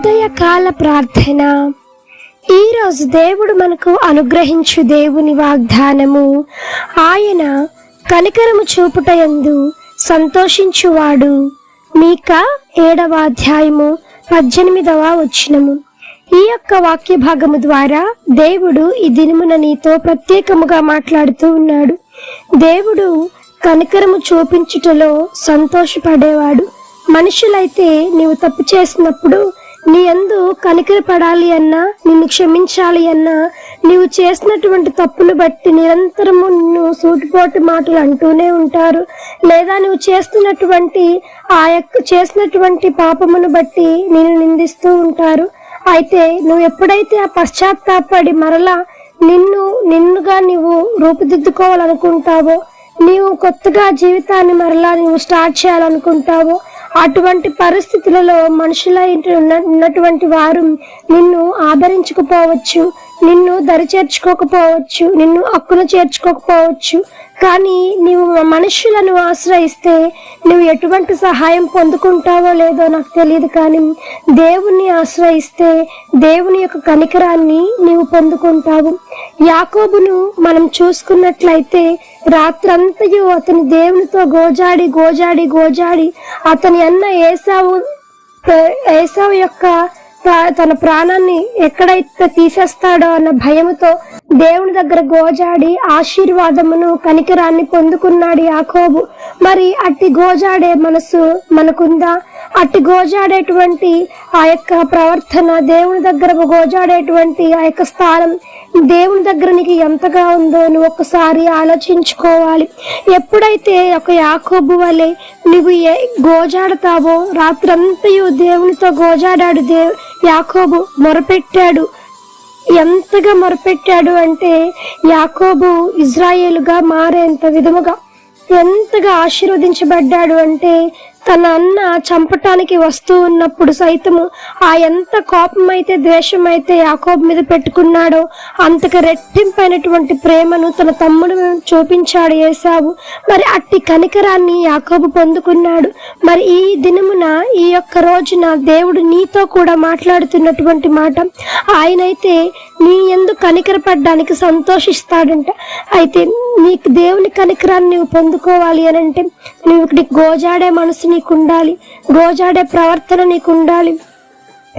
ఉదయకాల ప్రార్థన. ఈరోజు దేవుడు మనకు అనుగ్రహించు దేవుని వాగ్దానము. ఆయన కనికరము చూపుటయందు సంతోషించువాడు. మీక ఏడవ అధ్యాయము పద్దెనిమిదవ వచ్చినము ఈ యొక్క వాక్య భాగము ద్వారా దేవుడు ఈ దినమున నీతో ప్రత్యేకముగా మాట్లాడుతూ ఉన్నాడు. దేవుడు కనికరము చూపించుటలో సంతోషపడేవాడు. మనుషులైతే నీవు తప్పు చేసినప్పుడు నీ ఎందు కనికరపడాలి అన్నా నిన్ను క్షమించాలి అన్నా నీవు చేసినటువంటి తప్పును బట్టి నిరంతరము నిన్ను సూటిపోటు మాటలు అంటూనే ఉంటారు. లేదా నువ్వు చేస్తున్నటువంటి ఆ యొక్క చేసినటువంటి పాపమును బట్టి నేను నిందిస్తూ ఉంటారు. అయితే నువ్వు ఎప్పుడైతే ఆ పశ్చాత్తాపడి మరలా నిన్ను నిన్నుగా నీవు రూపుదిద్దుకోవాలనుకుంటావో నీవు కొత్తగా జీవితాన్ని మరలా నువ్వు స్టార్ట్ చేయాలనుకుంటావో అటువంటి పరిస్థితులలో మనుషుల ఇంటి ఉన్న- ఉన్నటువంటి వారు నిన్ను ఆదరించకపోవచ్చు నిన్ను దరి చేర్చుకోకపోవచ్చు నిన్ను హక్కును చేర్చుకోకపోవచ్చు కానీ నీవు మనుషులను ఆశ్రయిస్తే నువ్వు ఎటువంటి సహాయం పొందుకుంటావో లేదో నాకు తెలియదు కానీ దేవుణ్ణి ఆశ్రయిస్తే దేవుని యొక్క కనికరాన్ని నీవు పొందుకుంటావు. యాకోబును మనం చూసుకున్నట్లయితే రాత్రంతయు అతని దేవునితో గోజాడి గోజాడి గోజాడి అతని అన్న ఏసావు ఏసావు యొక్క తన ప్రాణాన్ని ఎక్కడైతే తీసేస్తాడో అన్న భయముతో దేవుని దగ్గర గోజాడి ఆశీర్వాదమును కనికరాన్ని పొందుకున్నాడు యాకోబు. మరి అట్టి గోజాడే మనసు మనకుందా? అట్టి గోజాడేటువంటి ఆ యొక్క ప్రవర్తన దేవుని దగ్గర గోజాడేటువంటి ఆ యొక్క స్థానం దేవుని దగ్గర నీకు ఎంతగా ఉందో నువ్వు ఒకసారి ఆలోచించుకోవాలి. ఎప్పుడైతే ఒక యాకోబు వలె నువ్వు ఏ- గోజాడతావో రాత్రంతయు దేవునితో గోజాడాడు దేవు యాకోబు మొరపెట్టాడు. ఎంతగా మొరపెట్టాడు అంటే యాకోబు ఇజ్రాయేలుగా మారేంత విధముగా ఎంతగా ఆశీర్వదించబడ్డాడు అంటే తన అన్న చంపటానికి వస్తూ ఉన్నప్పుడు సైతము ఆ ఎంత కోపం అయితే ద్వేషం అయితే మీద పెట్టుకున్నాడో అంతకు రెట్టింపైనటువంటి ప్రేమను తన తమ్ముడు చూపించాడు ఏసావు మరి అట్టి కనికరాన్ని యాకోబు పొందుకున్నాడు. మరి ఈ దినమున ఈ యొక్క రోజున దేవుడు నీతో కూడా మాట్లాడుతున్నటువంటి మాట ఆయనైతే నీ ఎందు కనికరపడ్డానికి సంతోషిస్తాడంట. అయితే నీకు దేవుని కనికరాన్ని నువ్వు పొందుకోవాలి అని అంటే నువ్వు నీకు గోజాడే మనసు నీకు ఉండాలి గోజాడే ప్రవర్తన నీకు ఉండాలి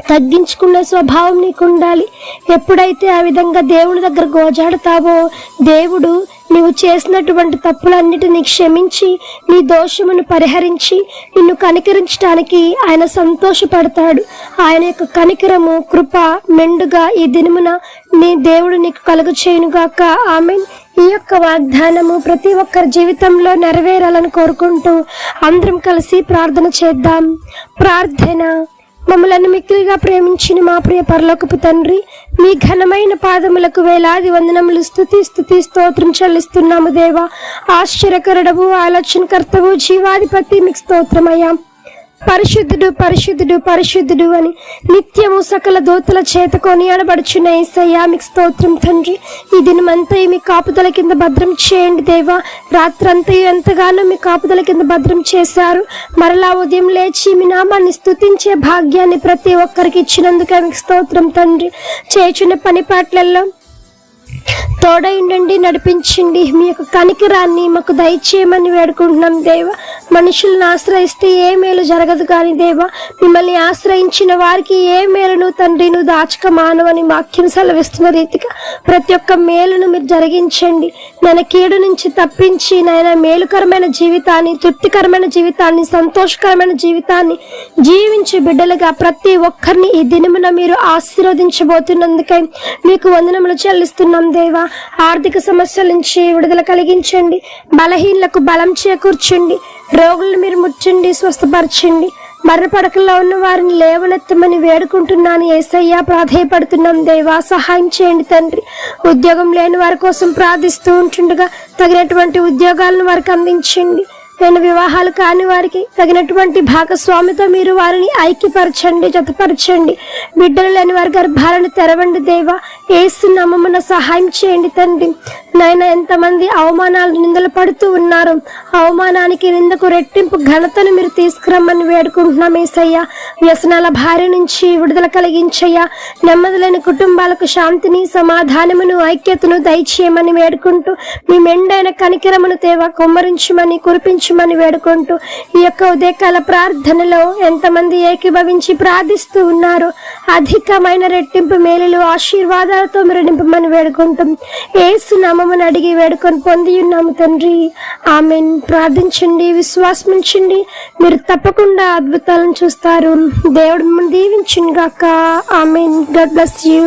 తగ్గించుకునే స్వభావం నీకు ఉండాలి ఎప్పుడైతే ఆ విధంగా దేవుని దగ్గర గోజాడతావో దేవుడు నీవు చేసినటువంటి తప్పులన్నిటినీ క్షమించి నీ దోషమును పరిహరించి నిన్ను కనికరించడానికి ఆయన సంతోషపడతాడు. ఆయన యొక్క కనికరము కృప మెండుగా ఈ దినమున నీ దేవుడు నీకు కలుగు చేయనుగాక ఆమె ఈ యొక్క వాగ్దానము ప్రతి ఒక్కరి జీవితంలో నెరవేరాలని కోరుకుంటూ అందరం కలిసి ప్రార్థన చేద్దాం. ప్రార్థన. మమ్మలను మిక్కిలిగా ప్రేమించిన మా ప్రియ పరలోకపు తండ్రి మీ ఘనమైన పాదములకు వేలాది వందనములు స్థుతి స్థుతి స్తోత్రం చెల్లిస్తున్నాము దేవా. ఆశ్చర్యకరుడవు ఆలోచనకర్తవు జీవాధిపతి మీకు స్తోత్రమయ్యాం. పరిశుద్ధుడు పరిశుద్ధుడు పరిశుద్ధుడు అని నిత్యము సకల దూతల చేత కొనియాడబడుచున్న ఏసయ్యా మీకు స్తోత్రం తండ్రి. ఈ దినమంతా మీ కాపుదల కింద భద్రం చేయండి దేవా. రాత్రంతా ఎంతగానో మీ కాపుదల కింద భద్రం చేశారు. మరలా ఉదయం లేచి మీ నామాన్ని స్తుతించే భాగ్యాన్ని ప్రతి ఒక్కరికి ఇచ్చినందుకే మీకు స్తోత్రం తండ్రి. చేయుచున్న పని పాటలలో తోడైండండి నడిపించండి. మీ యొక్క కనికిరాన్ని మాకు దయచేయమని వేడుకుంటున్నాం దేవ. మనుషులను ఆశ్రయిస్తే ఏ మేలు జరగదు కానీ దేవ మిమ్మల్ని ఆశ్రయించిన వారికి ఏ మేలును తండ్రి నువ్వు దాచక మానవని వాక్యం సెలవిస్తున్న రీతిగా ప్రతి ఒక్క మేలును మీరు జరిగించండి. నేను కీడు నుంచి తప్పించి నాయన మేలుకరమైన జీవితాన్ని తృప్తికరమైన జీవితాన్ని సంతోషకరమైన జీవితాన్ని జీవించే బిడ్డలుగా ప్రతి ఒక్కరిని ఈ దినమున మీరు ఆశీర్వదించబోతున్నందుకై మీకు వందనములు చెల్లిస్తున్నాం దేవా. ఆర్థిక సమస్యల నుంచి విడుదల కలిగించండి. బలహీనలకు బలం చేకూర్చండి. రోగులను మీరు ముచ్చండి స్వస్థపరచండి. మరణ పడకల్లో ఉన్న వారిని లేవనెత్తమని వేడుకుంటున్నాను. ఏసయ్యా ప్రాధేయపడుతున్నాం. దేవా సహాయం చేయండి తండ్రి. ఉద్యోగం లేని వారి కోసం ప్రార్థిస్తూ ఉంటుండగా తగినటువంటి ఉద్యోగాలను వారికి అందించండి. నేను వివాహాలు కాని వారికి తగినటువంటి భాగస్వామితో మీరు వారిని ఐక్యపరచండి జతపరచండి. బిడ్డలు లేని వారి గర్భాలను తెరవండి దేవా. ఏసు నమ్మమున సహాయం చేయండి తండ్రి. నాయన ఎంతమంది అవమానాలు నిందలు పడుతూ ఉన్నారు. అవమానానికి నిందకు రెట్టింపు ఘనతను మీరు తీసుకురమ్మని వేడుకుంటున్నాం ఏసయ్య. వ్యసనాల భార్య నుంచి విడుదల కలిగించయ్యా. నెమ్మది లేని కుటుంబాలకు శాంతిని సమాధానమును ఐక్యతను దయచేయమని వేడుకుంటూ మీ మెండైన కనికరమును తేవ కుమ్మరించమని కురిపించమని వేడుకుంటూ ఈ యొక్క ఉదయకాల ప్రార్థనలో ఎంతమంది ఏకీభవించి ప్రార్థిస్తూ ఉన్నారు అధికమైన రెట్టింపు మేలులు ఆశీర్వాదాలతో మీరు నింపమని వేడుకుంటాం. ఏసు నామమును అడిగి వేడుకొని పొంది ఉన్నాము తండ్రి. ఆమెన్. ప్రార్థించండి విశ్వాసమించండి. మీరు తప్పకుండా అద్భుతాలను చూస్తారు. దేవుడు దీవించింది గాక ఆమెన్. God bless you.